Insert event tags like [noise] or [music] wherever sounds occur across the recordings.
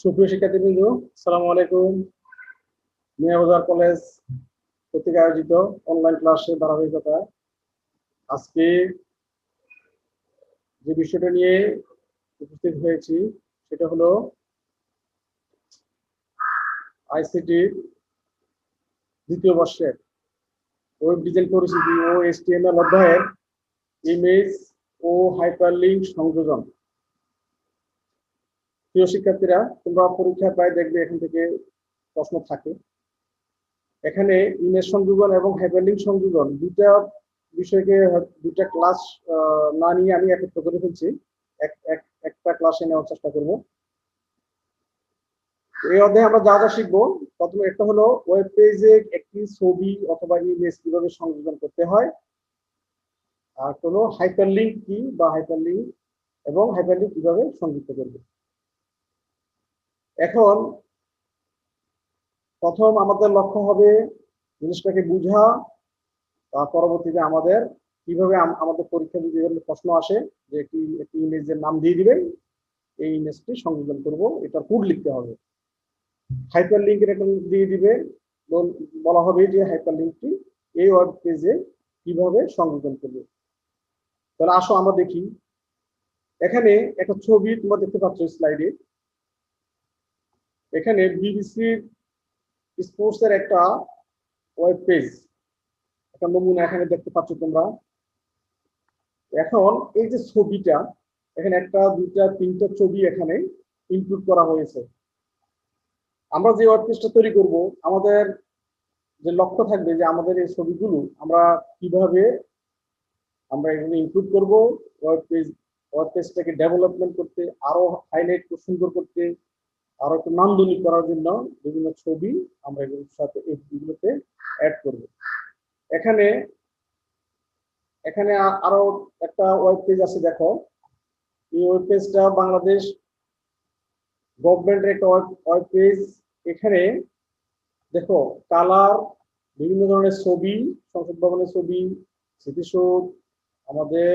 সুপ্রিয় শিক্ষার্থীবৃন্দ সালাম আলাইকুম। মিয়াবাজার কলেজ কর্তৃক আয়োজিত অনলাইন ক্লাসের ধারাবাহিকতা। আজকে যে বিষয়টা নিয়ে উপস্থিত হয়েছি, সেটা হলো আইসিটি দ্বিতীয় বর্ষের ওয়েব ডিজাইন পরিস্থিতি ও এসটিএমএল অধ্যায়ের ইমেজ ও হাইপারলিংক সংযোজন। প্রিয় শিক্ষার্থীরা, তোমরা পরীক্ষা প্রায় দেখবে এখান থেকে প্রশ্ন থাকে। এখানে ইমেজ সংযোজন এবং হাইপারলিংক সংযোজন দুটা বিষয়কে দুটা ক্লাস না নিয়ে আমি একত্র করে ফেলছি। এক এক, একটা ক্লাসে নেওয়ার চেষ্টা করব। এই অধ্যায়ে আমরা যা যা শিখব, প্রথমে একটা হলো ওয়েব পেজে একটি ছবি অথবা ইমেজ কীভাবে সংযোজন করতে হয়। আর কোনো হাইপারলিংক কি বা হাইপার হাইপারলিংক এবং হাইপারলিংক কীভাবে সংযুক্ত করবে। এখন প্রথম আমাদের লক্ষ্য হবে জিনিসটাকে বুঝা, তার পরবর্তীতে আমাদের কীভাবে আমাদের পরীক্ষা যদি প্রশ্ন আসে যে একটি একটি ইমেজের নাম দিয়ে দিবেন, এই ইমেজটি সংযোজন করব। এটা কোড লিখতে হবে। হাইপার লিঙ্কের একটা দিয়ে দিবে। বলা হবে যে হাইপার লিঙ্কটি এই ওয়েব পেজে কীভাবে সংযোজন করবে। তাহলে আসো আমরা দেখি। এখানে একটা ছবি তোমরা দেখতে পাচ্ছ স্লাইডে এখানে বিবিসির স্পোর্টস এর একটা ওয়েব পেজ একটা নমুনা এখানে দেখতে পাচ্ছ তোমরা। এখন এই যে ছবিটা, এখানে একটা, দুইটা, তিনটা ছবি এখানে ইনক্লুড করা হয়েছে। আমরা যে ওয়েব পেজটা তৈরি করব, আমাদের যে লক্ষ্য থাকবে যে আমাদের এই ছবিগুলো আমরা কীভাবে আমরা এখানে ইনক্লুড করব ওয়েব পেজ ওয়েব পেজটাকে ডেভেলপমেন্ট করতে, আরও হাইলাইট সুন্দর করতে আরও একটু নান্দনিক করার জন্য বিভিন্ন ছবি আমরা এগুলোর সাথে এগুলোতে অ্যাড করব। এখানে এখানে আরও একটা ওয়েব পেজ আছে, দেখো। এই ওয়েব পেজটা বাংলাদেশ গভর্নমেন্টের একটা ওয়েব পেজ এখানে দেখো কালার বিভিন্ন ধরনের ছবি, সংসদ ভবনের ছবি, স্মৃতিসৌধ, আমাদের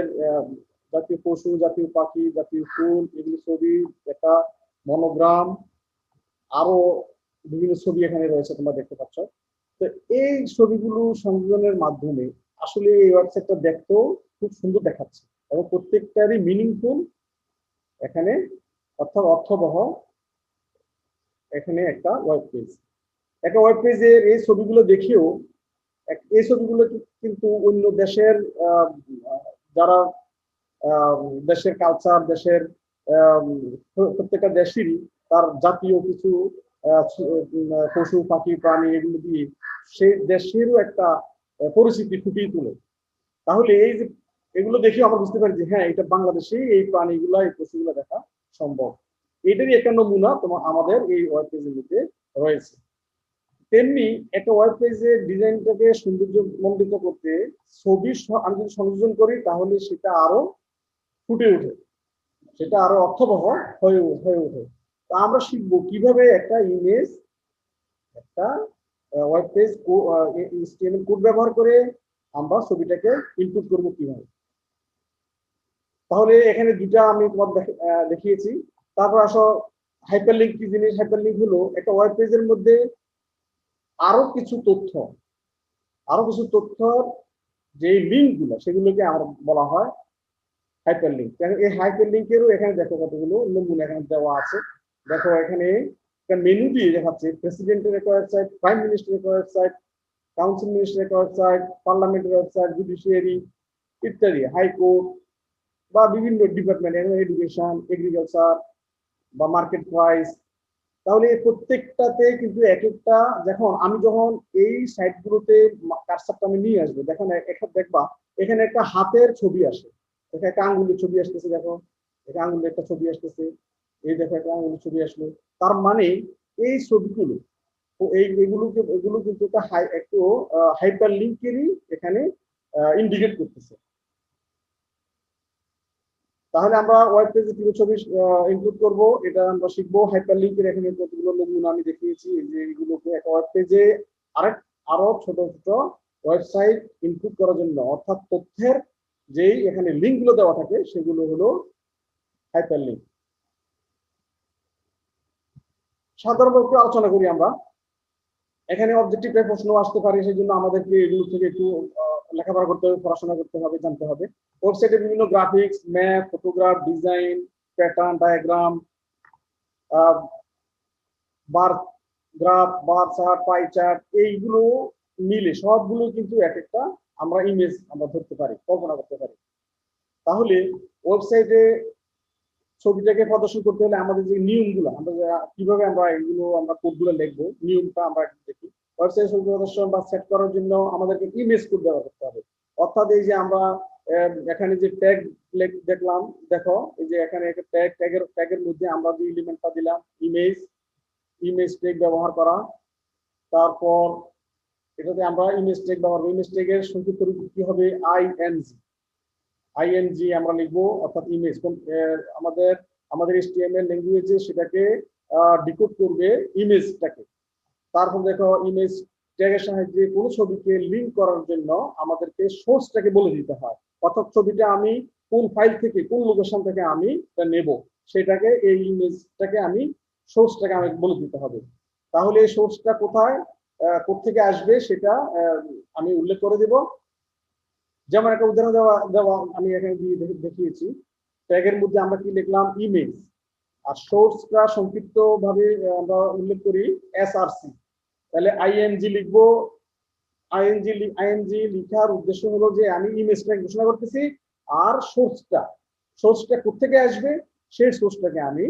জাতীয় পশু, জাতীয় পাখি, জাতীয় ফুল, এগুলো ছবি, একটা মনোগ্রাম আরও বিভিন্ন ছবি এখানে রয়েছে তোমরা দেখতে পাচ্ছ। তো এই ছবিগুলো সংযোজনের মাধ্যমে আসলে এই ওয়েবসাইটটা দেখতেও খুব সুন্দর দেখাচ্ছে এবং প্রত্যেকটারই মিনিংফুল এখানে অর্থাৎ অর্থবহ এখানে একটা ওয়েব পেজ একটা ওয়েব পেজের এই ছবিগুলো দেখেও এই ছবিগুলো কিন্তু অন্য দেশের যারা দেশের কালচার দেশের প্রত্যেকটা দেশেরই তার জাতীয় কিছু পশু, পাখি, প্রাণী এগুলো দিয়ে সেই দেশেরও একটা পরিচিতি ফুটিয়ে তোলে। তাহলে এই যে এগুলো দেখে আমরা বুঝতে পারি যে হ্যাঁ এটা বাংলাদেশে এই প্রাণীগুলা, এই পশুগুলো দেখা সম্ভব। এটারই একটা নমুনা তোমার আমাদের এই ওয়েব পেজের মধ্যে রয়েছে। তেমনি একটা ওয়েব পেজের ডিজাইনটাকে সৌন্দর্য মণ্ডিত করতে ছবি আমি যদি সংযোজন করি, তাহলে সেটা আরও ফুটে ওঠে। সেটা আরও অর্থবহ হয়ে হয়ে ওঠে। তা আমরা শিখব কীভাবে একটা ইমেজ একটা ওয়েব পেজ এইচটিএমএল কোড ব্যবহার করে আমরা ছবিটাকে ইনপুট করব কীভাবে। তাহলে এখানে দুটা আমি তোমার দেখিয়েছি। তারপর আসো হাইপারলিংক কি জিনিস? হাইপারলিংক হলো একটা ওয়েব পেজের মধ্যে আরও কিছু তথ্য, আরও কিছু তথ্য যে লিঙ্কগুলো, সেগুলোকে আমার বলা হয় হাইপার লিঙ্ক এই হাইপার লিঙ্কেরও এখানে দেখো কতগুলো, নমুনা এখানে দেওয়া আছে। দেখো এখানে একটা মেনু দিয়ে দেখাচ্ছে প্রেসিডেন্টের একটা ওয়েবসাইট প্রাইম মিনিস্টারের একটা ওয়েবসাইট কাউন্সিল মিনিস্টারের একটা ওয়েবসাইট পার্লামেন্টের ওয়েবসাইট জুডিশিয়ারি ইত্যাদি হাইকোর্ট বা বিভিন্ন ডিপার্টমেন্ট এডুকেশন এগ্রিকালচার বা মার্কেট প্রাইস তাহলে প্রত্যেকটাতে কিন্তু এক একটা যখন আমি যখন এই সাইটগুলোতে কারসারটা আমি নিয়ে আসব, দেখেন একটা দেখবা, এখানে একটা হাতের ছবি আসে। এখানে একটা আঙ্গুলের ছবি আসতেছে, দেখো এটা আঙ্গুলের একটা ছবি আসতেছে। এই দেখো একটা আঙ্গুলের ছবি আসলো। তার মানে এই ছবিগুলো এই এগুলোকে, এগুলো কিন্তু একটা হাই একটু হাইপার লিঙ্কেরই এখানে ইন্ডিকেট করতেছে। তাহলে আমরা ওয়েব পেজে কীভাবে ছবি ইনক্লুড করব। এটা আমরা শিখব। হাইপার লিঙ্কের এখানে কতগুলো নমুনা আমি দেখিয়েছি। যে এগুলোকে একটা ওয়েব পেজে আরেক, আরও ছোট ছোট ওয়েবসাইট ইনক্লুড করার জন্য। অর্থাৎ তথ্যের যেই এখানে লিঙ্কগুলো দেওয়া থাকে, সেগুলো হলো হাইপার লিঙ্ক সাধারণত আলোচনা করি আমরা। এখানে অবজেক্টিভ প্রশ্ন আসতে পারে সেই জন্য আমাদেরকে এগুলো থেকে একটু লেখাপড়া করতে হবে, পড়াশোনা করতে হবে, জানতে হবে। ওয়েবসাইটে বিভিন্ন graphics map photograph design pattern diagram bar graph bar chart pie chart এইগুলো মিলে সবগুলো কিন্তু এক একটা আমরা ইমেজ আমরা ধরতে পারি, কল্পনা করতে পারি। তাহলে ওয়েবসাইটে ছবিটাকে প্রদর্শন করতে হলে আমাদের যে নিয়মগুলো, আমরা যা- কীভাবে আমরা এগুলো, আমরা কোডগুলো লিখব, নিয়মটা আমরা দেখি। ওয়েবসাইট ছবি প্রদর্শন বা সেট করার জন্য আমাদেরকে ইমেজ কোড ব্যবহার করতে হবে। অর্থাৎ এই যে আমরা এখানে যে ট্যাগ দেখলাম, দেখো, এই যে এখানে একটা ট্যাগ ট্যাগের ট্যাগের মধ্যে আমরা যে এলিমেন্টটা দিলাম ইমেজ ইমেজ ট্যাগ ব্যবহার করা। তারপর এটাতে আমরা ইমেজ ট্যাগ ব্যবহার ইমেজ ট্যাগের সংক্ষিপ্ত রূপ কি হবে? আইএনজি আইএনজি আমরা লিখব অর্থাৎ ইমেজ আমাদের আমাদের এইচটিএমএল ল্যাঙ্গুয়েজে সেটাকে ডিকোড করবে ইমেজটাকে তারপর দেখো ইমেজ ট্যাগের সাহায্যে কোনো ছবিকে লিঙ্ক করার জন্য আমাদেরকে সোর্সটাকে বলে দিতে হয়। অর্থাৎ ছবিটা আমি কোন ফাইল থেকে কোন লোকেশন থেকে আমি নেব সেটাকে এই ইমেজটাকে আমি সোর্সটাকে আমাকে বলে দিতে হবে। তাহলে এই সোর্সটা কোথায় আহ, কোত্থেকে আসবে সেটা আমি উল্লেখ করে দেব। যেমন একটা উদাহরণ দেওয়া দেওয়া আমি এখানে দিয়ে দেখিয়েছি। ট্যাগের মধ্যে আমরা কি লিখলাম? ইমেজ আর সোর্সটা সংক্ষিপ্ত ভাবে আমরা উল্লেখ করি এসআরসি তাহলে আইএনজি লিখব। আইএনজি আইএনজি লিখার উদ্দেশ্য হলো যে আমি ইমেজটা ঘোষণা করতেছি আর সোর্সটা সোর্সটা কোথেকে আসবে? সেই সোর্সটাকে আমি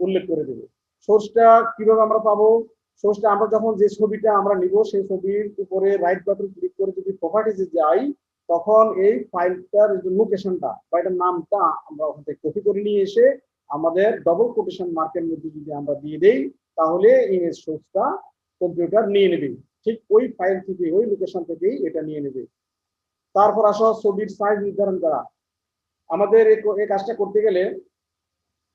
উল্লেখ করে দেব। সোর্সটা কীভাবে আমরা পাবো? সোর্সটা আমরা যখন যে ছবিটা আমরা নিব, সেই ছবির উপরে রাইট বাটন ক্লিক করে যদি প্রপার্টিজে যাই তখন এই ফাইলটার যে লোকেশনটা বা এটার নামটা আমরা ওখান থেকে কপি করে নিয়ে এসে আমাদের ডবল কোটেশন মার্কের মধ্যে যদি আমরা দিয়ে দেই, তাহলে ইমেজ সোর্সটা কম্পিউটার নিয়ে নেবে। ঠিক ওই ফাইল থেকে, ওই লোকেশন থেকেই এটা নিয়ে নেবে। তারপর আসো ছবির সাইজ নির্ধারণ করা। আমাদের এই কাজটা করতে গেলে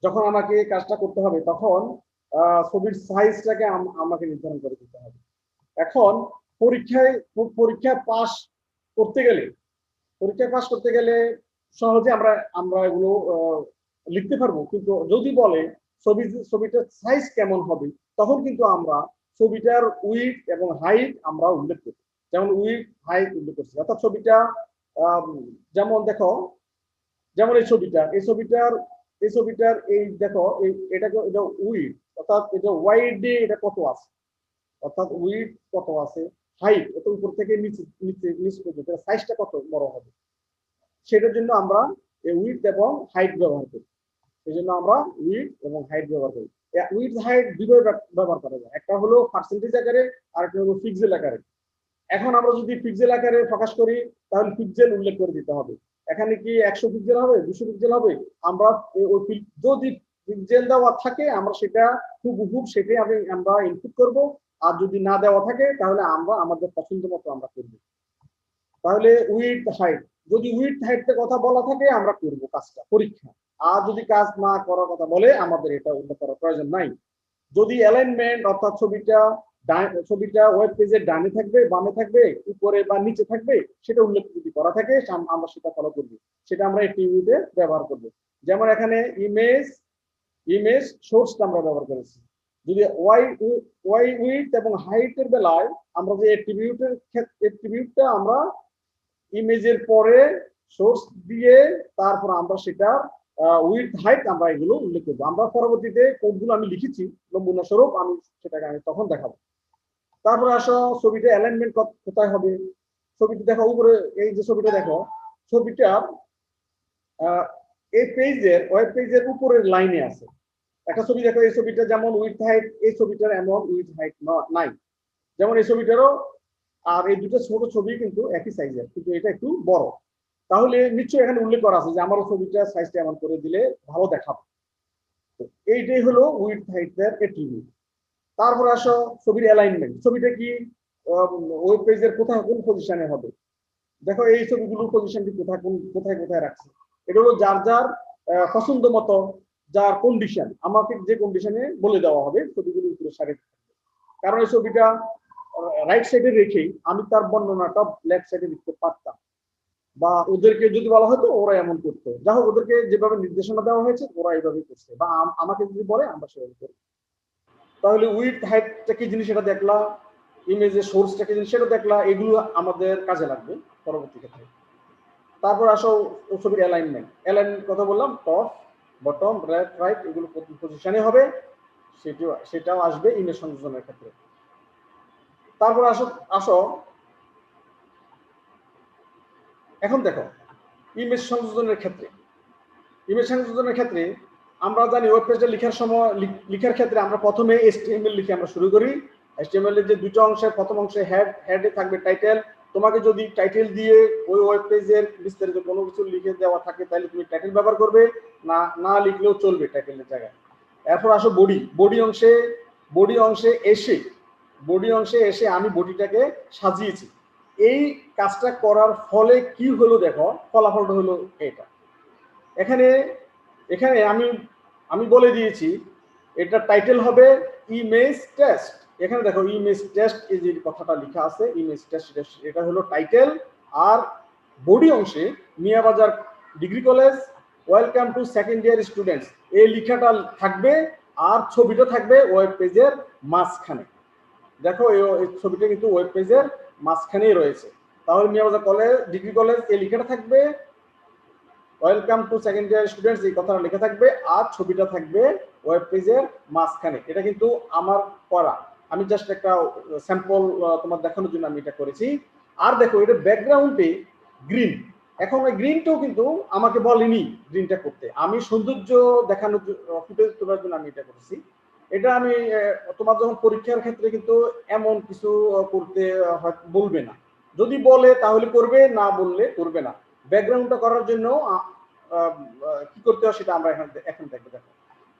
যখন আমাকে এই কাজটা করতে হবে, তখন ছবির সাইজটাকে আম- আমাকে নির্ধারণ করে দিতে হবে। এখন পরীক্ষায়, পরীক্ষা পাস করতে গেলে পরীক্ষা পাস করতে গেলে সহজে আমরা আমরা এগুলো লিখতে পারব। কিন্তু যদি বলে ছবি ছবিটার সাইজ কেমন হবে, তখন কিন্তু আমরা ছবিটার উইথ এবং হাইট আমরা উল্লেখ করি যেমন উইথ হাইট উল্লেখ করছি। অর্থাৎ ছবিটা যেমন দেখো, যেমন এই ছবিটা, এই ছবিটার এই ছবিটার এই দেখো, এই এটাকে এটা উইথ অর্থাৎ এটা ওয়াইড দিয়ে এটা কত আছে? অর্থাৎ উইথ কত আছে? হাইট এটা উপর থেকে নিচে নিচে, নিচ পর্যন্ত সাইজটা কত বড় হবে? সেটার জন্য আমরা এই উইথ এবং হাইট ব্যবহার করি। সেই জন্য আমরা উইথ এবং হাইট ব্যবহার করি। উইথ হাইট দুটোই ব্যবহার করা যায়। একটা হলো পার্সেন্টেজ আকারে, আর একটা হলো পিক্সেল আকারে। এখন আমরা যদি পিক্সেল আকারে প্রকাশ করি, তাহলে পিক্সেল উল্লেখ করে দিতে হবে। এখানে কি একশো পিক্সেল হবে, দুশো পিক্সেল হবে? আমরা ওই যদি পিক্সেল দেওয়া থাকে, আমরা সেটা খুব খুব সেটাই আমি, আমরা ইনপুট করব। আর যদি না দেওয়া থাকে, তাহলে আমরা, আমাদের পছন্দ মতো আমরা করব। তাহলে উইথ হাইট যদি উইথ হাইটের কথা বলা থাকে, আমরা করব কাজটা, পরীক্ষা। আর যদি কাজ না করার কথা বলে, আমাদের এটা উল্লেখ করার প্রয়োজন নাই। যদি অ্যালাইনমেন্ট অর্থাৎ ছবিটা ছবিটা ওয়েব পেজের ডানে থাকবে, বামে থাকবে, উপরে বা নিচে থাকবে, সেটা উল্লেখ যদি করা থাকে আমরা সেটা ফলো করব। সেটা আমরা এই টিভিতে ব্যবহার করব। যেমন এখানে ইমেজ ইমেজ সোর্সটা আমরা ব্যবহার করেছি। যদি ওয়াই ওয়াই উইথ এবং হাইটের বেলায় আমরা যে অ্যাট্রিবিউটের অ্যাট্রিবিউটটা আমরা ইমেজের পরে সোর্স দিয়ে তারপর আমরা সেটা উইথ হাইট আমরা এগুলো উল্লেখ করব। আমরা পরবর্তীতে কোডগুলো আমি লিখেছি নমুনা স্বরূপ আমি সেটাকে আমি তখন দেখাবো। তারপরে আসো, ছবিটা অ্যালাইনমেন্ট কোথায় হবে? ছবিটা দেখো, উপরে এই যে ছবিটা দেখো ছবিটা এই পেজের ওয়েব পেজের উপরের লাইনে আছে। একটা ছবি দেখো, এই ছবিটা যেমন উইথ হাইট এই ছবিটার এমন উইথ হাইট নাই। যেমন এই ছবিটারও, আর এই দুটো ছোট ছবি কিন্তু একই সাইজের কিন্তু এটা একটু বড়। তাহলে নিশ্চয়ই এখানে উল্লেখ করা আছে যে আমারও ছবিটা সাইজটা এমন করে দিলে ভালো দেখাবে। এইটাই হলো উইথ হাইটের এট্রিবিউট তারপর আসো ছবির অ্যালাইনমেন্ট ছবিটা কি ওয়েব পেজের কোথায় কোন পজিশনে হবে? দেখো এই ছবিগুলোর পজিশনটি কোথায়, কোন, কোথায় কোথায় রাখছে? এটা হলো যার যার পছন্দ মতো যার কন্ডিশন আমাকে যে কন্ডিশনে বলে দেওয়া হবে, ছবিগুলো উপরে সারি কারণ এই ছবিটা রাইট সাইডে রেখেই আমি তার বর্ণনাটা লেফট সাইডে লিখতে পারতাম। বা ওদেরকে যদি বলা হতো, ওরা এমন করতো। যা হোক, ওদেরকে যেভাবে নির্দেশনা দেওয়া হয়েছে, ওরা এইভাবেই করছে। বা আম- আমাকে যদি বলে, আমরা সেভাবে করি। তাহলে উইথ হাইটটা কি জিনিস সেটা দেখলা? ইমেজের সোর্সটা কি জিনিস সেটা দেখলা? এগুলো আমাদের কাজে লাগবে পরবর্তী ক্ষেত্রে। তারপর আসো ছবির অ্যালাইনমেন্ট অ্যালাইনমেন্ট কথা বললাম টপ বটম লেফট রাইট এগুলো প্রথম পজিশনে হবে। সেটিও, সেটাও আসবে ইমেজ সংযোজনের ক্ষেত্রে। তারপর আসো আসো। এখন দেখো ইমেজ সংযোজনের ক্ষেত্রে। ইমেজ সংযোজনের ক্ষেত্রে আমরা জানি ওয়েব পেজটা লেখার সময় লিখ- লেখার ক্ষেত্রে আমরা প্রথমে HTML লিখে আমরা শুরু করি। HTML এর যে দুটো অংশে প্রথম অংশে হেড হেডে থাকবে টাইটেল তোমাকে যদি টাইটেল দিয়ে ওই ওয়েব পেজের বিস্তারিত কোনো কিছু লিখে দেওয়া থাকে, তাহলে তুমি টাইটেল ব্যবহার করবে, না না লিখলেও চলবে টাইটেলের জায়গায়। এরপর আসো বডি বডি অংশে বডি অংশে এসে বডি অংশে এসে আমি বডিটাকে সাজিয়েছি। এই কাজটা করার ফলে কি হলো দেখো, ফলাফলটা হলো এটা। এখানে এখানে আমি আমি বলে দিয়েছি, এটা টাইটেল হবে ইমেজ টেস্ট এখানে দেখো ইমেজ টেস্ট এই যে কথাটা লেখা আছে ইমেজ টেস্ট এটা হলো টাইটেল আর বডি অংশে Miabazar degree college welcome to second year students এই লেখাটা থাকবে আর ছবিটা থাকবে ওয়েব পেজের মাঝখানে। দেখো, এই ছবিটা কিন্তু ওয়েব পেজের মাঝখানেই রয়েছে। তাহলে মিয়াবাজার কলেজ ডিগ্রি কলেজ এই লেখাটা থাকবে। Welcome to second year students এই কথাটা লেখা থাকবে আর ছবিটা থাকবে ওয়েব পেজের মাঝখানে। এটা কিন্তু আমার করা। আমি জাস্ট একটা স্যাম্পল তোমার দেখানোর জন্য আমি এটা করেছি। আর দেখো, এটা ব্যাকগ্রাউন্ডে গ্রিন এখন ওই গ্রিনটাও কিন্তু আমাকে বলেনি গ্রিনটা করতে। আমি সৌন্দর্য দেখানোর ফুটেজ তোলার জন্য আমি এটা করেছি। এটা আমি তোমার যখন পরীক্ষার ক্ষেত্রে কিন্তু এমন কিছু করতে বলবে না। যদি বলে তাহলে করবে, না বললে করবে না। ব্যাকগ্রাউন্ডটা করার জন্য কি করতে হয় সেটা আমরা এখন এখন দেখব, দেখো।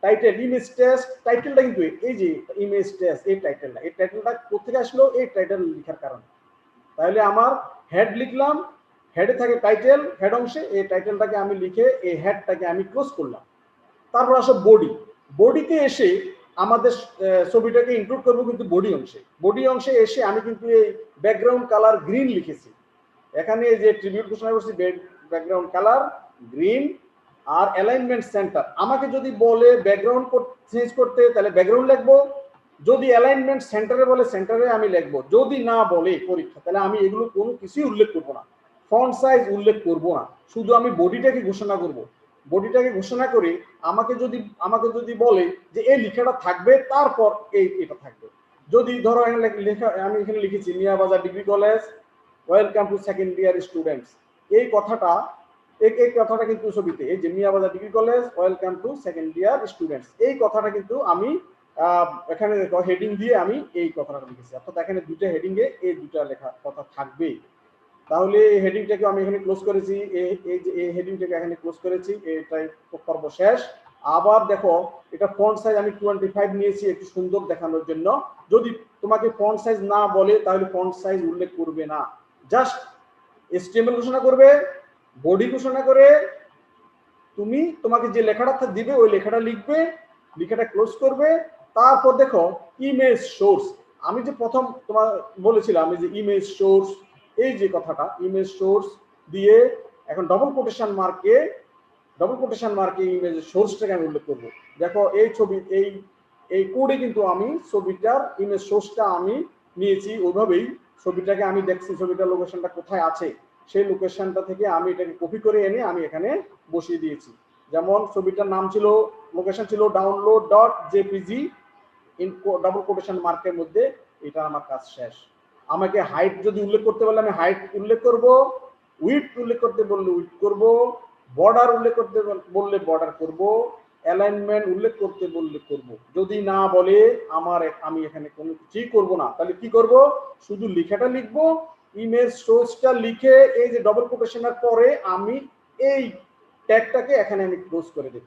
টাইটেল ইমেজ টেস্ট টাইটেলটা কিন্তু এই যে ইমেজ টেস্ট এই টাইটেলটা এই টাইটেলটা কোথেকে আসলো? এই টাইটেল লেখার কারণে। তাহলে আমার হেড লিখলাম হেডে থাকে টাইটেল হেড অংশে এই টাইটেলটাকে আমি লিখে এই হেডটাকে আমি ক্লোজ করলাম। তারপর আসো বডি বডিতে এসে আমাদের ছবিটাকে ইনক্লুড করব কিন্তু বডি অংশে। বডি অংশে এসে আমি কিন্তু এই ব্যাকগ্রাউন্ড কালার গ্রিন লিখেছি। এখানে যে ট্রিবিউট ঘোষণা করছি ব্যাকগ্রাউন্ড কালার গ্রিন আর অ্যালাইনমেন্ট সেন্টার আমাকে যদি বলে ব্যাকগ্রাউন্ড চেঞ্জ করতে, তাহলে ব্যাকগ্রাউন্ড লিখব। যদি অ্যালাইনমেন্ট সেন্টারে বলে সেন্টারে আমি লিখব। যদি না বলে পরীক্ষা, তাহলে আমি এগুলো কোনো কিছুই উল্লেখ করব না। ফন্ট সাইজ উল্লেখ করব না। শুধু আমি বডিটাকে ঘোষণা করব। বডিটাকে ঘোষণা করে আমাকে যদি আমাকে যদি বলে যে এই লেখাটা থাকবে, তারপর এই, এটা থাকবে। যদি ধরো লেখা আমি এখানে লিখেছি, Miabazar degree college welcome to second year students এই কথাটা এই কথাটা কিন্তু ছবিতে, এই যে Miabazar degree college welcome to second year students এই কথাটা কিন্তু আমি এখানে হেডিং দিয়ে আমি এই কথাটা লিখেছি। অর্থাৎ এখানে দুটো হেডিং এ এই দুটা লেখা কথা থাকবে। তাহলে এই হেডিংটাকে আমি এখানে ক্লোজ করেছি, এই যে এই হেডিংটাকে এখানে ক্লোজ করেছি, এটাই পর্ব শেষ। আবার দেখো, এটা ফন্ট সাইজ আমি টোয়েন্টি ফাইভ নিয়েছি একটু সুন্দর দেখানোর জন্য। যদি তোমাকে ফন্ট সাইজ না বলে, তাহলে ফন্ট সাইজ উল্লেখ করবে না। জাস্ট এসটিএমএল ঘোষণা করবে বডি ঘোষণা করে তুমি তোমাকে যে লেখাটা দিবে, ওই লেখাটা লিখবে, লেখাটা ক্লোজ করবে। তারপর দেখো ইমেজ সোর্স আমি যে প্রথম তোমার বলেছিলাম যে ইমেজ সোর্স এই যে কথাটা ইমেজ সোর্স দিয়ে এখন ডবল কোটেশন মার্কে ডবল কোটেশন মার্কে ইমেজ সোর্সটাকে আমি উল্লেখ করব। দেখো, এই ছবি, এই এই কোডে কিন্তু আমি ছবিটার ইমেজ সোর্সটা আমি নিয়েছি। ওইভাবেই ছবিটাকে আমি দেখছি, ছবিটার লোকেশনটা কোথায় আছে। সেই লোকেশনটা থেকে আমি এটাকে কপি করে এনে আমি এখানে বসিয়ে দিয়েছি। যেমন ছবিটার নাম ছিল লোকেশন ছিল download dot JPG in double quotation মার্কের মধ্যে এটা আমার কাজ শেষ। আমাকে হাইট যদি উল্লেখ করতে বললে আমি হাইট উল্লেখ করব উইথ উল্লেখ করতে বললে উইথ করব বর্ডার উল্লেখ করতে বললে বর্ডার করব অ্যালাইনমেন্ট উল্লেখ করতে বললে করব। যদি না বলে, আমার আমি এখানে কোনো কিছুই করব না। তাহলে কি করব? শুধু লেখাটা লিখব ইমেজ সোর্সটা লিখে এই যে ডবল কোটেশনের পরে আমি এই ট্যাগটাকে এখানে আমি ক্লোজ করে দেব।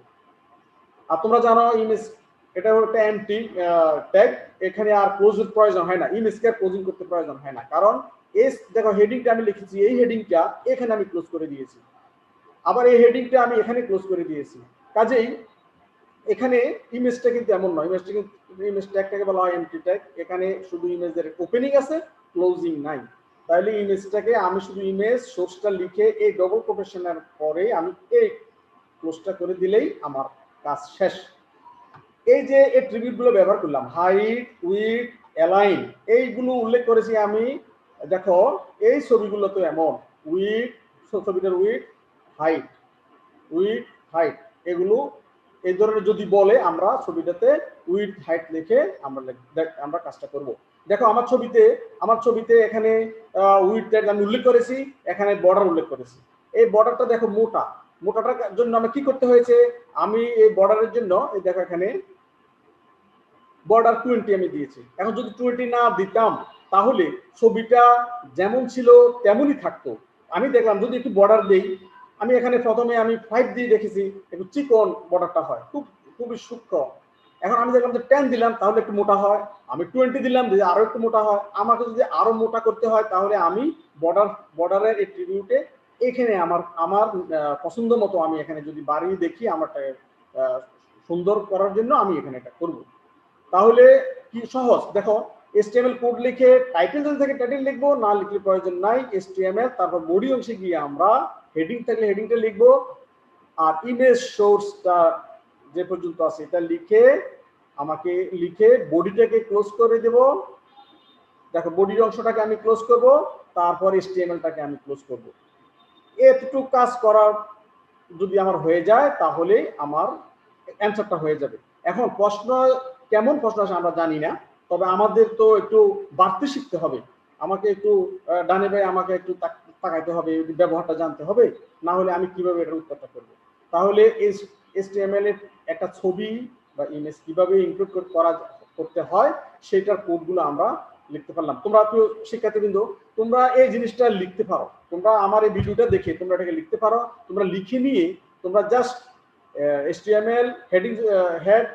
আর তোমরা জানো ইমেজ এটা একটা এমটি ট্যাগ এখানে আর ক্লোজের প্রয়োজন হয় না। ইমেজকে আর ক্লোজিং করতে প্রয়োজন হয় না। কারণ এস, দেখো হেডিংটা আমি লিখেছি, এই হেডিংটা এখানে আমি ক্লোজ করে দিয়েছি। আবার এই হেডিংটা আমি এখানে ক্লোজ করে দিয়েছি। কাজেই এখানে ইমেজটা কিন্তু এমন নয়। ইমেজটা কিন্তু ইমেজ ট্যাগটাকে বলা হয় এমটি ট্যাগ এখানে শুধু ইমেজের ওপেনিং আছে ক্লোজিং নাই। তাহলে ইমেজটাকে আমি শুধু ইমেজ সোর্সটা লিখে এই ডবল কোটেশনের পরে আমি এই ক্লোজটা করে দিলেই আমার কাজ শেষ। এই যে এই ট্রিবিউটগুলো ব্যবহার করলাম হাইট উইথ অ্যালাইন এইগুলো উল্লেখ করেছি আমি, দেখো, এই ছবিগুলো তো এমন উইথ ছবিটার উইথ হাইট উইথ হাইট এগুলো এই ধরনের যদি বলে আমরা ছবিটাতে উইথ হাইট লিখে আমরা আমরা কাজটা করব। দেখো, আমার ছবিতে আমার ছবিতে এখানে উইথ আমি উল্লেখ করেছি, এখানে বর্ডার উল্লেখ করেছি। এই বর্ডারটা দেখো মোটা। মোটাটার জন্য আমার কি করতে হয়েছে? আমি এই বর্ডারের জন্য, এই দেখো এখানে বর্ডার টোয়েন্টি আমি দিয়েছি। এখন যদি টোয়েন্টি না দিতাম, তাহলে ছবিটা যেমন ছিল, তেমনই থাকতো। আমি দেখলাম, যদি একটু বর্ডার দেই, আমি এখানে প্রথমে আমি ফাইভ দিয়ে দেখেছি একটু চিকন বর্ডারটা হয়। খুব, খুবই সূক্ষ্ম। এখন আমি দেখলাম যে টেন দিলাম, তাহলে একটু মোটা হয়। আমি টোয়েন্টি দিলাম, যদি আরও একটু মোটা হয়। আমাকে যদি আরও মোটা করতে হয়, তাহলে আমি বর্ডার বর্ডারের এই ট্রিবিউটে এখানে আমার আমার পছন্দ মতো আমি এখানে যদি বাড়িয়ে দেখি, আমারটা সুন্দর করার জন্য আমি এখানে এটা করব। তাহলে কি সহজ? দেখো এসটিএমএল কোড লিখে টাইটেল যদি থাকে টাইটেল লিখব, না লিখলে প্রয়োজন নাই। এসটিএমএল তারপর বডি অংশে গিয়ে আমরা হেডিং থাকলে হেডিংটা লিখব। আর ইমেজ সোর্সটা যে পর্যন্ত আছে, এটা লিখে আমাকে লিখে বডিটাকে ক্লোজ করে দেব। দেখো, বডির অংশটাকে আমি ক্লোজ করব, তারপর এসটিএমএলটাকে আমি ক্লোজ করব। এতটুকু কাজ করার যদি আমার হয়ে যায়, তাহলে আমার অ্যান্সারটা হয়ে যাবে। এখন প্রশ্ন, কেমন প্রশ্ন আসে আমরা জানি না, তবে আমাদের তো একটু বাড়তে শিখতে হবে। আমাকে একটু ডানে ভাই আমাকে একটু তাকাইতে হবে, ব্যবহারটা জানতে হবে, না হলে আমি কীভাবে এটার উত্তরটা করব। তাহলে এস এসটিএমএল এর একটা ছবি বা ইমেজ কীভাবে ইনক্লুড করা করতে হয় সেটার কোডগুলো আমরা লিখতে পারলাম। তোমরা তো শিক্ষার্থীবৃন্দ, তোমরা এই জিনিসটা লিখতে পারো। তোমরা আমার এই ভিডিওটা দেখে তোমরা এটাকে লিখতে পারো। তোমরা লিখে নিয়ে তোমরা জাস্ট এসটিএমএল হেডিং হেড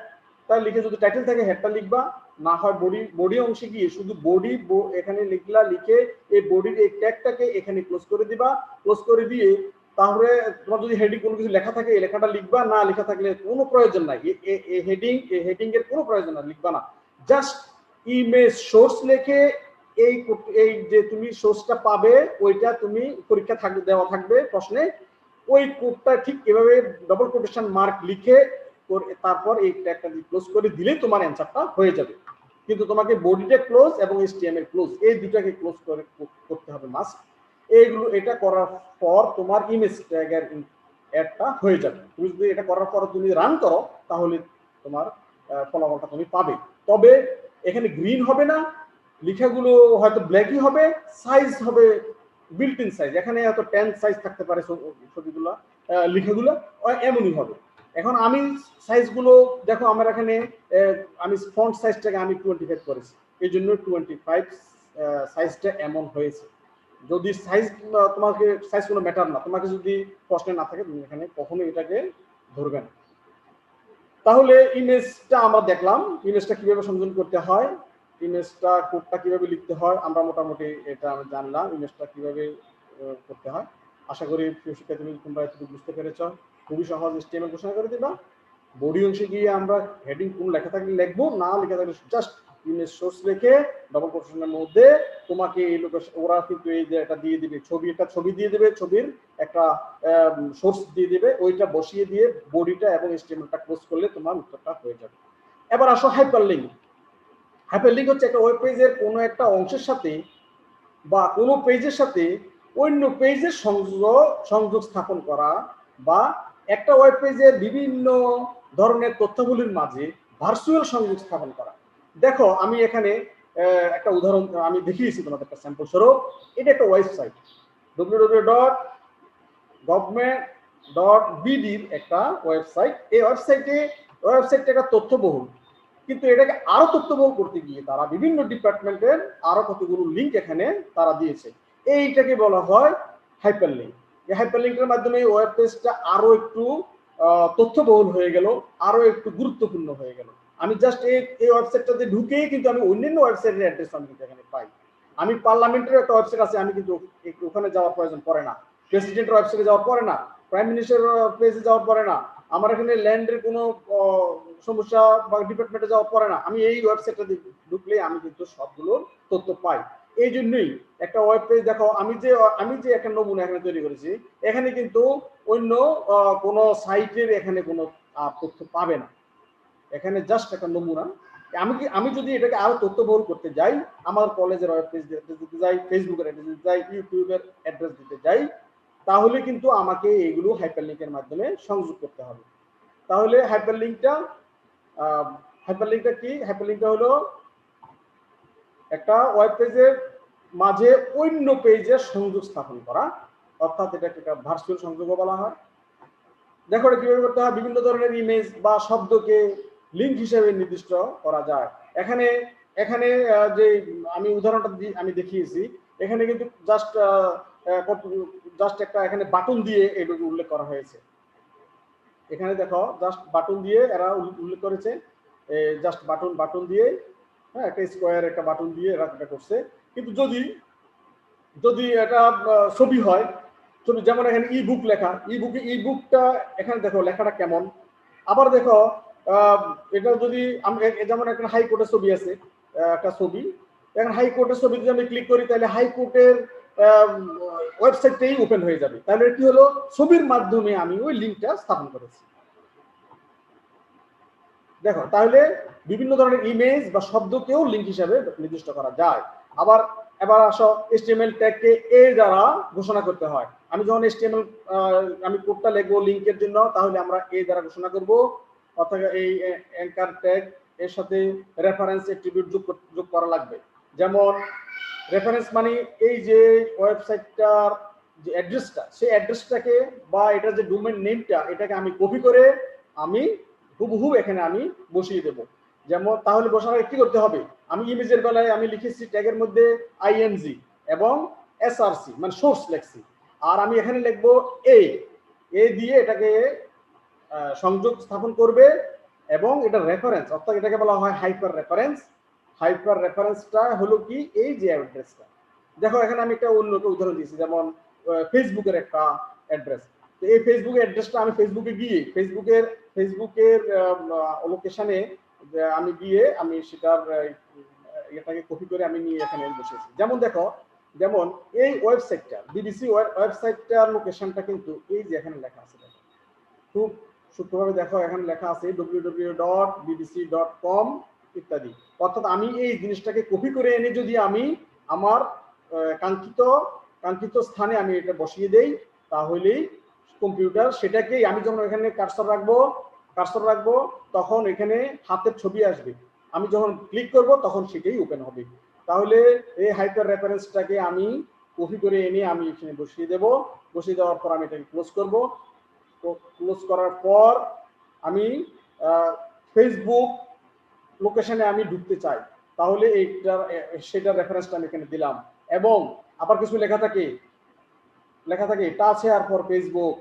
তা লিখে যদি টাইটেল থাকে হেডটা লিখবা। না হয় বডি বডি অংশে গিয়ে শুধু বডি এখানে লিখলা, লিখে এই বডির এই ট্যাগটাকে এখানে ক্লোজ করে দিবা। ক্লোজ করে দিয়ে তাহলে তোমার যদি হেডিং কোনো কিছু লেখা থাকে, এই লেখাটা লিখবা, না লেখা থাকলে কোনো প্রয়োজন নাই। হেডিং হেডিং এর কোনো প্রয়োজন নাই, লিখবা না। জাস্ট ইমেজ সোর্স লেখে এই এই যে তুমি সোর্সটা পাবে, ওইটা তুমি পরীক্ষা থাকবে দেওয়া থাকবে প্রশ্নে। ওই কোডটা ঠিক এভাবে ডবল কোটেশন মার্ক লিখে তারপর এই ট্যাগটা ক্লোজ করে দিলেই তোমার অ্যান্সারটা হয়ে যাবে। কিন্তু তোমাকে বডিটা ক্লোজ এবং এসটিএমএল ক্লোজ এই দুটাকে ক্লোজ করে করতে হবে মাস্ট এইগুলো, এটা করার পর তোমার ইমেজ ট্যাগের অ্যাডটা হয়ে যাবে। তুমি যদি এটা করার পর তুমি রান করো, তাহলে তোমার ফলাফলটা তুমি পাবে। তবে এখানে গ্রিন হবে না, লেখাগুলো হয়তো ব্ল্যাকই হবে সাইজ হবে বিল্ট ইন সাইজ এখানে হয়তো টেন সাইজ থাকতে পারে ছবিগুলো লেখাগুলো এমনই হবে। এখন আমি সাইজগুলো দেখো আমার এখানে আমি ফন্ট সাইজটাকে আমি টোয়েন্টি ফাইভ করেছি। এই জন্য টোয়েন্টি ফাইভ সাইজটা এমন হয়েছে। যদি সাইজ তোমাকে সাইজ কোনো ম্যাটার না, তোমাকে যদি প্রশ্নে না থাকে, তুমি এখানে কখনো এটাকে ধরবে না। তাহলে ইমেজটা আমরা দেখলাম ইমেজটা কীভাবে সংযোজন করতে হয় ইমেজটা কোডটা কীভাবে লিখতে হয়, আমরা মোটামুটি এটা আমি জানলাম ইমেজটা কীভাবে করতে হয়। আশা করি প্রিয় শিক্ষার্থী, তোমরা একটু বুঝতে পেরেছ। খুবই সহজ স্টেমেল ঘোষণা করে দিবা বডি অংশে গিয়ে আমরা হেডিং কোন লেখা থাকলে লিখব, না লেখা থাকলে জাস্ট ইমেজ সোর্স রেখে ডবল কোটেশনের মধ্যে তোমাকে এই লোকেশন ওরা কিন্তু এই যে একটা দিয়ে দিবে, ছবি, একটা ছবি দিয়ে দিবে, ছবির একটা সোর্স দিয়ে দিবে, ওইটা বসিয়ে দিয়ে বডিটা এবং স্টেমেলটা ক্লোজ করলে তোমার উত্তরটা হয়ে যাবে। এবার আসো হাইপারলিঙ্ক হাইপারলিঙ্ক হচ্ছে একটা ওয়েব পেজের কোনো একটা অংশের সাথে বা কোনো পেজের সাথে অন্য পেজের সংযোগ সংযোগ স্থাপন করা বা একটা ওয়েব পেজের বিভিন্ন ধরনের তথ্যগুলির মাঝে ভার্চুয়াল সংযোগ স্থাপন করা। দেখো, আমি এখানে একটা উদাহরণ, আমি দেখিয়েছি তোমাদের একটা স্যাম্পল স্বরূপ। এটা একটা website W W dot government dot বিডির একটা ওয়েবসাইট এই ওয়েবসাইটে ওয়েবসাইটটা একটা তথ্যবহুল। কিন্তু এটাকে আরও তথ্যবহুল করতে গিয়ে তারা বিভিন্ন ডিপার্টমেন্টের আরও কতগুলো লিঙ্ক এখানে তারা দিয়েছে। এইটাকে বলা হয় হাইপার লিঙ্ক এই হাইপার লিঙ্কের মাধ্যমে ওয়েব পেজটা আরও একটু তথ্যবহুল হয়ে গেল, আরও একটু গুরুত্বপূর্ণ হয়ে গেল। আমি জাস্ট এই এই ওয়েবসাইটটাতে ঢুকেই কিন্তু আমি অন্যান্য ওয়েবসাইটের অ্যাড্রেস আমি কিন্তু এখানে পাই। আমি পার্লামেন্টের একটা ওয়েবসাইট আছে, আমি কিন্তু ওখানে যাওয়ার প্রয়োজন পড়ে না। প্রেসিডেন্টের ওয়েবসাইটে যাওয়ার পরে না প্রাইম মিনিস্টার পেজে যাওয়ার পরে না, আমার এখানে ল্যান্ডের কোনো সমস্যা বা ডিপার্টমেন্টে যাওয়ার পরে না। আমি এই ওয়েবসাইটটা ঢুকলে আমি কিন্তু সবগুলো তথ্য পাই। এই জন্যই একটা ওয়েব পেজ দেখো, আমি যে আমি যে একটা নমুনা এখানে তৈরি করেছি, এখানে কিন্তু অন্য কোনো সাইটের এখানে কোনো তথ্য পাবে না। এখানে জাস্ট একটা নমুনা। আমি কি আমি যদি এটাকে আরও তথ্যবহুল করতে যাই, আমার কলেজের ওয়েব পেজ দিতে যাই ফেসবুকের অ্যাড্রেস দিতে যাই ইউটিউবের অ্যাড্রেস দিতে যাই, তাহলে কিন্তু আমাকে এগুলো হাইপারলিংকের মাধ্যমে সংযোগ করতে হবে। তাহলে হাইপারলিংকটা হাইপারলিংকটা কি? হাইপারলিংকটা হলো একটা ওয়েব পেজের মাঝে অন্য পেজের সংযোগ স্থাপন করা। অর্থাৎ এটাকে একটা ভার্চুয়াল সংযোগও বলা হয়। দেখো কীভাবে করতে হয়? বিভিন্ন ধরনের ইমেজ বা শব্দকে লিঙ্ক হিসেবে নির্দিষ্ট করা যায়। এখানে এখানে যে আমি উদাহরণটা আমি দেখিয়েছি, এখানে কিন্তু জাস্ট জাস্ট একটা এখানে বাটন দিয়ে এটুকু উল্লেখ করা হয়েছে। এখানে দেখো জাস্ট বাটন দিয়ে এরা উল্লেখ করেছে জাস্ট বাটন বাটন দিয়ে হ্যাঁ একটা স্কোয়ার একটা বাটন দিয়ে এরা এটা করছে। কিন্তু যদি যদি এটা ছবি হয়, ছবি যেমন এখানে ই বুক লেখা ই বুকে ই বুকটা এখানে দেখো লেখাটা কেমন। আবার দেখো এটা যদি যেমন একটা হাইকোর্টের ছবি আছে একটা ছবি। এখন হাইকোর্টের ছবি যদি আমি ক্লিক করি, তাহলে হাইকোর্টের ওয়েবসাইটটাই ওপেন হয়ে যাবে। তাহলে কি হলো? ছবির মাধ্যমে আমি ওই লিঙ্কটা স্থাপন করেছি। দেখো, তাহলে বিভিন্ন ধরনের ইমেজ বা শব্দকেও লিঙ্ক হিসাবে নির্দিষ্ট করা যায়। আবার, এবার আসো এসটিএমএল ট্যাগকে এ দ্বারা ঘোষণা করতে হয়। আমি যখন এসটিএমএল আমি কোডটা লিখব লিঙ্কের জন্য, তাহলে আমরা এ দ্বারা ঘোষণা করব। অর্থাৎ এই অ্যাঙ্কার ট্যাগ এর সাথে রেফারেন্স অ্যাট্রিবিউট যোগ যোগ করা লাগবে। যেমন রেফারেন্স মানে এই যে ওয়েবসাইটটার যে অ্যাড্রেসটা সেই অ্যাড্রেসটাকে বা এটার যে ডোমেন নেমটা এটাকে আমি কপি করে আমি হুবহু এখানে আমি বসিয়ে দেব। যেমন, তাহলে বসানোর কি করতে হবে? আমি ইমেজের বেলায় আমি লিখেছি ট্যাগের মধ্যে আইএনজি এবং এসআরসি মানে সোর্স লেখছি। আর আমি এখানে লিখব এ এ দিয়ে এটাকে সংযোগ স্থাপন করবে এবং এটা রেফারেন্স অর্থাৎ এটাকে বলা হয় হাইপার রেফারেন্স হাইপার রেফারেন্সটা হলো কি? এই যে অ্যাড্রেসটা দেখো, এখানে আমি একটা অন্যকে উদাহরণ দিয়েছি, যেমন ফেসবুকের একটা অ্যাড্রেস তো এই ফেসবুকের অ্যাড্রেসটা আমি ফেসবুকে গিয়ে ফেসবুকের ফেসবুকের লোকেশনে আমি গিয়ে আমি সেটার এটাকে কপি করে আমি নিয়ে এখানে বসেছি। যেমন দেখো, যেমন এই ওয়েবসাইটটা বিবিসি ওয়েবসাইটটার লোকেশনটা কিন্তু এই যে এখানে লেখা আছে দেখো। খুব সূক্ষ্মভাবে দেখো, এখানে লেখা আছে W dot BBC dot com ইত্যাদি। অর্থাৎ আমি এই জিনিসটাকে কপি করে এনে যদি আমি আমার কাঙ্ক্ষিত কাঙ্ক্ষিত স্থানে আমি এটা বসিয়ে দেই, তাহলেই কম্পিউটার সেটাকেই আমি যখন এখানে কার্সর রাখব কার্সর রাখব, তখন এখানে হাতের ছবি আসবে। আমি যখন ক্লিক করব, তখন সেটাই ওপেন হবে। তাহলে এই হাইপার রেফারেন্সটাকে আমি কপি করে এনে আমি এখানে বসিয়ে দেব। বসিয়ে দেওয়ার পর আমি এটাকে ক্লোজ করব। ক্লোজ করার পর আমি ফেসবুক লোকেশনে আমি ঢুকতে চাই। তাহলে এইটার, সেটার রেফারেন্সটা আমি এখানে দিলাম। এবং আবার কিছু লেখা থাকে লেখা থাকে টাচ হেয়ার ফর ফেসবুক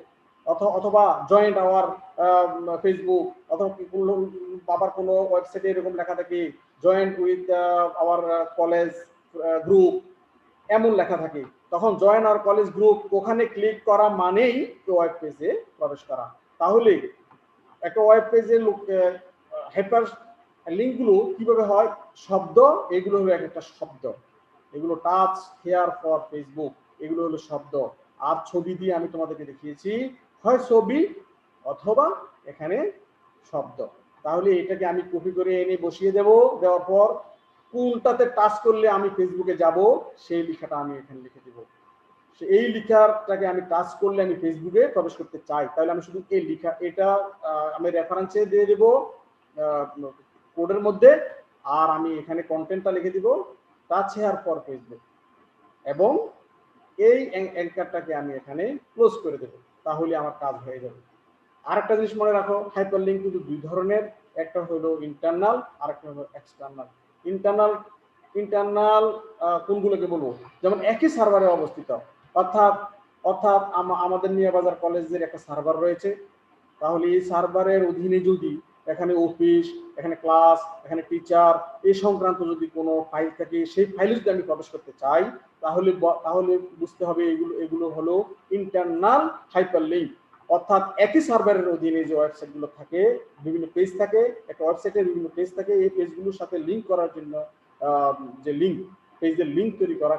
অথবা জয়েন্ট আওয়ার ফেসবুক অথবা কোনো, আবার কোনো ওয়েবসাইটে এরকম লেখা থাকে join with our college group এমন লেখা থাকে। তখন জয়েন আর কলেজ গ্রুপ ওখানে ক্লিক করা মানেই ওয়েব পেজে প্রবেশ করা। তাহলে একটা ওয়েব পেজে হেপার লিঙ্কগুলো কীভাবে হয়? শব্দ, এগুলো হলো এক একটা শব্দ। এগুলো টাচ হেয়ার ফর ফেসবুক এগুলো হলো শব্দ। আর ছবি দিয়ে আমি তোমাদেরকে দেখিয়েছি, হয় ছবি অথবা এখানে শব্দ। তাহলে এটাকে আমি কপি করে এনে বসিয়ে দেব, দেওয়ার পর কোনটাতে টাচ করলে আমি ফেসবুকে যাব, সেই লেখাটা আমি এখানে লিখে দেব। এই লেখাটাকে আমি টাচ করলে আমি ফেসবুকে প্রবেশ করতে চাই। তাহলে আমি শুধু এই লেখা, এটা আমি রেফারেন্সে দিয়ে দেব কোডের মধ্যে, আর আমি এখানে কন্টেন্টটা লিখে দিব টাচ হেয়ার ফর ফেসবুক এবং এই অ্যাঙ্কারটাকে আমি এখানে ক্লোজ করে দেব, তাহলে আমার কাজ হয়ে যাবে। আরেকটা জিনিস মনে রাখো হাইপার লিঙ্ক কিন্তু দুই ধরনের, একটা হলো ইন্টারনাল আর একটা হলো এক্সটার্নাল ইন্টারনাল ইন্টারনাল কোনগুলোকে বলব? যেমন একই সার্ভারে অবস্থিত। অর্থাৎ অর্থাৎ আম- আমাদের মিয়াবাজার কলেজের একটা সার্ভার রয়েছে। তাহলে এই সার্ভারের অধীনে যদি এখানে অফিস এখানে ক্লাস এখানে টিচার এই সংক্রান্ত যদি কোনো ফাইল থাকে, সেই ফাইলে যদি আমি প্রবেশ করতে চাই, তাহলে তাহলে বুঝতে হবে এগুলো এগুলো হলো ইন্টারনাল হাইপার লিঙ্ক অর্থাৎ একই সার্ভারের অধীনে যে ওয়েবসাইটগুলো থাকে, বিভিন্ন পেজ থাকে, একটা ওয়েবসাইটের বিভিন্ন পেজ থাকে, এই পেজগুলোর সাথে লিঙ্ক করার জন্য যে লিঙ্ক পেজের লিঙ্ক তৈরি করা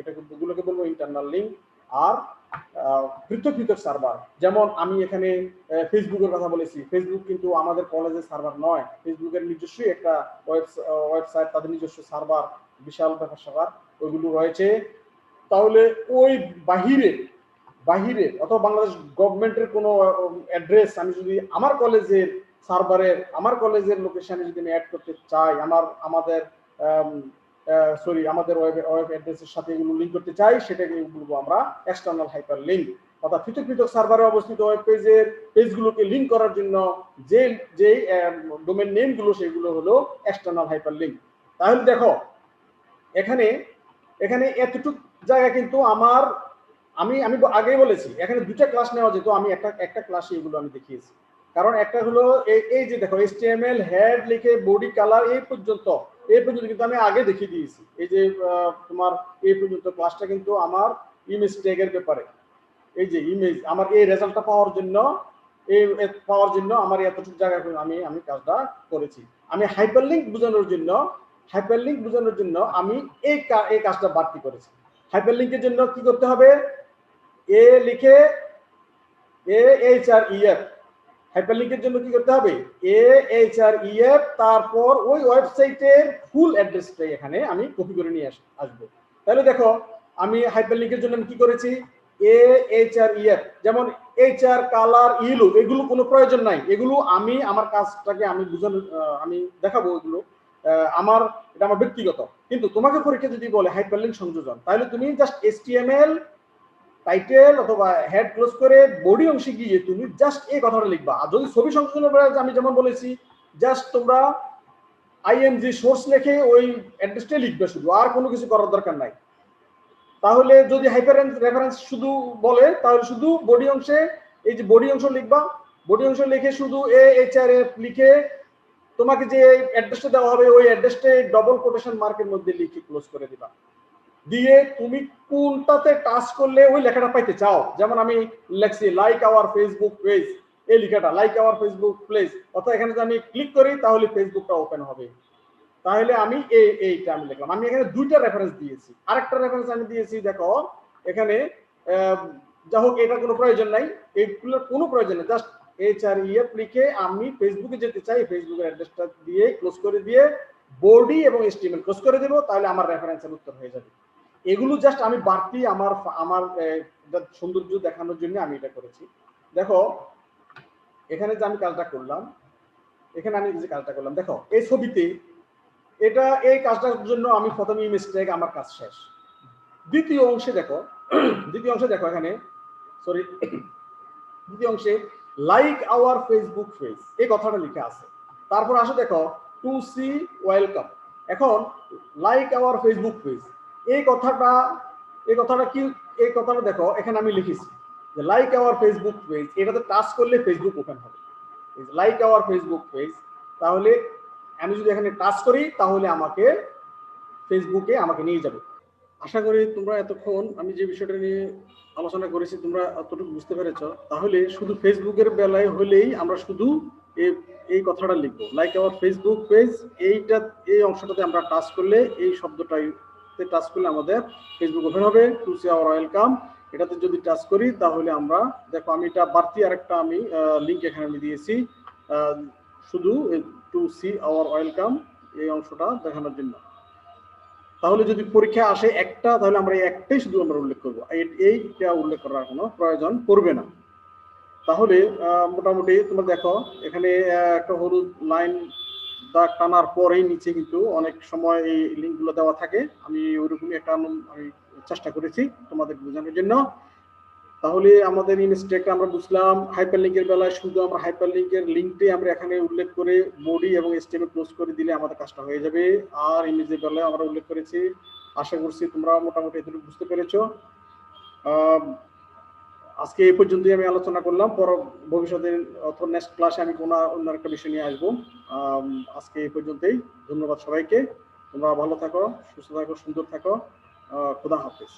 এটা এগুলোকে বলব ইন্টারনাল লিঙ্ক আর পৃথক পৃথক সার্ভার যেমন আমি এখানে ফেসবুকের কথা বলেছি। ফেসবুক কিন্তু আমাদের কলেজের সার্ভার নয়। ফেসবুকের নিজস্বই একটা ওয়েবসাইট তাদের নিজস্ব সার্ভার বিশাল ব্যাপার সার্ভার ওইগুলো রয়েছে। তাহলে ওই বাহিরে বাহিরে অথবা বাংলাদেশ গভর্নমেন্টের কোনো অ্যাড্রেস আমি যদি আমার কলেজের সার্ভারের আমার কলেজের লোকেশনে যদি আমি অ্যাড করতে চাই, আমার, আমাদের সরি আমাদের ওয়েব ওয়েব অ্যাড্রেসের সাথে এগুলো লিঙ্ক করতে চাই, সেটাকে বলব আমরা এক্সটার্নাল হাইপার লিঙ্ক অর্থাৎ পৃথক পৃথক সার্ভারে অবস্থিত ওয়েব পেজের পেজগুলোকে লিঙ্ক করার জন্য যে যে ডোমেন নেমগুলো সেগুলো হলো এক্সটার্নাল হাইপার লিঙ্ক তাহলে দেখো, এখানে এখানে এতটুক জায়গা কিন্তু আমার আমি আমি আগেই বলেছি, এখানে দুটা ক্লাস নেওয়া যেত, আমি একটা একটা ক্লাসে এগুলো আমি দেখিয়েছি। কারণ একটা হলো এই যে দেখো এইচটিএমএল হেড লিখে বডি কালার এই পর্যন্ত এই পর্যন্ত কিন্তু আমি আগে দেখিয়ে দিয়েছি। এই যে তোমার এই পর্যন্ত ক্লাসটা কিন্তু আমার ইমেজ ট্যাগের ব্যাপারে। এই যে ইমেজ আমার এই রেজাল্টটা পাওয়ার জন্য এই পাওয়ার জন্য আমার এতটুকু জায়গা করে আমি আমি কাজটা করেছি। আমি হাইপারলিংক বোঝানোর জন্য হাইপারলিংক বোঝানোর জন্য আমি এই এই কাজটা বাড়তি করেছি। হাইপারলিংকের জন্য কি করতে হবে? এ লিখে এ এইচ আর ই ইএফ হাইপারলিংকের জন্য কি করতে হবে? এ এইচ আর ইএফ তারপর ওই ওয়েবসাইটের ফুল অ্যাড্রেসটাই এখানে আমি কপি করে নিয়ে আস- আসব। তাহলে দেখো, আমি হাইপারলিংকের জন্য আমি কি করেছি? A H R E F যেমন এইচ আর কালার ইলু এগুলো কোনো প্রয়োজন নাই। এগুলো আমি, আমার কাজটাকে আমি বুঝানো আমি দেখাবো এগুলো আমার, এটা আমার ব্যক্তিগত। কিন্তু তোমাকে পরীক্ষা যদি বলে হাইপারলিংক সংযোজন, তাহলে তুমি জাস্ট এসটিএমএল টাইটেল অথবা হেড ক্লোজ করে বডি অংশে গিয়ে তুমি জাস্ট এই কথাটা লিখবা। আর যদি ছবি সংযোজনের বেলায় আমি যেমন বলেছি জাস্ট তোমরা আইএমজি সোর্স লিখে ওই অ্যাড্রেসটাই লিখবে শুধু, আর কোনো কিছু করার দরকার নাই। তাহলে যদি হাইপারেন্স রেফারেন্স শুধু বলে, তাহলে শুধু বডি অংশে, এই যে বডি অংশ লিখবা বডি অংশ লিখে শুধু এ এইচ আর এফ লিখে তোমাকে যে অ্যাড্রেসটা দেওয়া হবে, ওই অ্যাড্রেসটা ডবল কোটেশন মার্কের মধ্যে লিখে ক্লোজ করে দিবা। দিয়ে তুমি কোনটাতে টাচ করলে ওই লেখাটা পাইতে চাও? যেমন আমি লেখছি লাইক আওয়ার ফেসবুক পেজ এই লেখাটা লাইক আওয়ার ফেসবুক পেজ অর্থাৎ এখানে যদি আমি ক্লিক করি, তাহলে ফেসবুকটা ওপেন হবে। তাহলে আমি এই, এইটা আমি লিখলাম। আমি এখানে দুইটা রেফারেন্স দিয়েছি। আরেকটা রেফারেন্স আমি দিয়েছি, দেখো, এখানে যা হোক এটা কোনো প্রয়োজন নাই। এইগুলোর কোনো প্রয়োজন নেই। জাস্ট এইচ আর ইএফ লিখে আমি ফেসবুকে যেতে চাই। ফেসবুকের অ্যাড্রেসটা দিয়ে ক্লোজ করে দিয়ে বডি এবং এসটিএমএল ক্লোজ করে দেবো। তাহলে আমার রেফারেন্সের উত্তর হয়ে যাবে। এগুলো জাস্ট আমি বাড়তি আমার আমার সৌন্দর্য দেখানোর জন্য আমি এটা করেছি। দেখো, এখানে যে আমি কাজটা করলাম, এখানে আমি যে কাজটা করলাম, দেখো, এই ছবিতে এটা, এই কাজটার জন্য আমি প্রথমে ইমেজ ট্যাগ আমার কাজ শেষ। দ্বিতীয় অংশে দেখো, [clears throat] দ্বিতীয় অংশে দেখো এখানে সরি [clears throat] দ্বিতীয় অংশে লাইক আওয়ার ফেসবুক পেজ এই কথাটা লিখে আছে। তারপর আসো দেখো টু সি ওয়েলকাম এখন লাইক আওয়ার ফেসবুক পেজ এই কথাটা এই কথাটা কি, এই কথাটা দেখো, এখানে আমি লিখেছি যে লাইক আওয়ার ফেসবুক পেজ এটাতে টাচ করলে ফেসবুক ওপেন হবে। লাইক আওয়ার ফেসবুক পেজ তাহলে আমি যদি এখানে টাচ করি, তাহলে আমাকে ফেসবুকে আমাকে নিয়ে যাবে। আশা করি তোমরা এতক্ষণ আমি যে বিষয়টা নিয়ে আলোচনা করেছি, তোমরা অতটুকু বুঝতে পেরেছ। তাহলে শুধু ফেসবুকের বেলায় হলেই আমরা শুধু এই কথাটা লিখব। লাইক আওয়ার ফেসবুক পেজ এইটা, এই অংশটাতে আমরা টাচ করলে এই শব্দটাই টাচ করলে আমাদের ফেসবুক ওপেন হবে টু সি আওয়ার ওয়েলকাম এটাতে যদি টাচ করি, তাহলে আমরা, দেখো আমি এটা বাড়তি আরেকটা আমি লিঙ্ক এখানে আমি দিয়েছি। শুধু টু সি আওয়ার ওয়েলকাম এই অংশটা দেখানোর জন্য। তাহলে যদি পরীক্ষা আসে একটা, তাহলে আমরা এই একটাই শুধু আমরা উল্লেখ করব। এই- এইটা উল্লেখ করার কোনো প্রয়োজন পড়বে না। তাহলে মোটামুটি তোমরা দেখো, এখানে একটা হলুদ লাইন দাগ টানার পরেই নিচে কিন্তু অনেক সময় এই লিঙ্কগুলো দেওয়া থাকে। আমি ওইরকমই একটা আমি চেষ্টা করেছি তোমাদের বোঝানোর জন্য। তাহলে আমাদের ইনস্টেকটা আমরা বুঝলাম হাইপার লিঙ্কের বেলায় শুধু আমরা হাইপার লিঙ্কের লিঙ্কটাই আমরা এখানে উল্লেখ করে বডি এবং এসটিএমএ ক্লোজ করে দিলে আমাদের কাজটা হয়ে যাবে। আর ইমেজের বেলায় আমরা উল্লেখ করেছি। আশা করছি তোমরা মোটামুটি এতটুকু বুঝতে পেরেছ। আজকে এই পর্যন্তই আমি আলোচনা করলাম। পর ভবিষ্যতে অথবা নেক্সট ক্লাসে আমি কোনো অন্য একটা বিষয় নিয়ে আসব। আজকে এই পর্যন্তই। ধন্যবাদ সবাইকে। তোমরা ভালো থাকো, সুস্থ থাকো, সুন্দর থাকো। খুদা হাফেজ।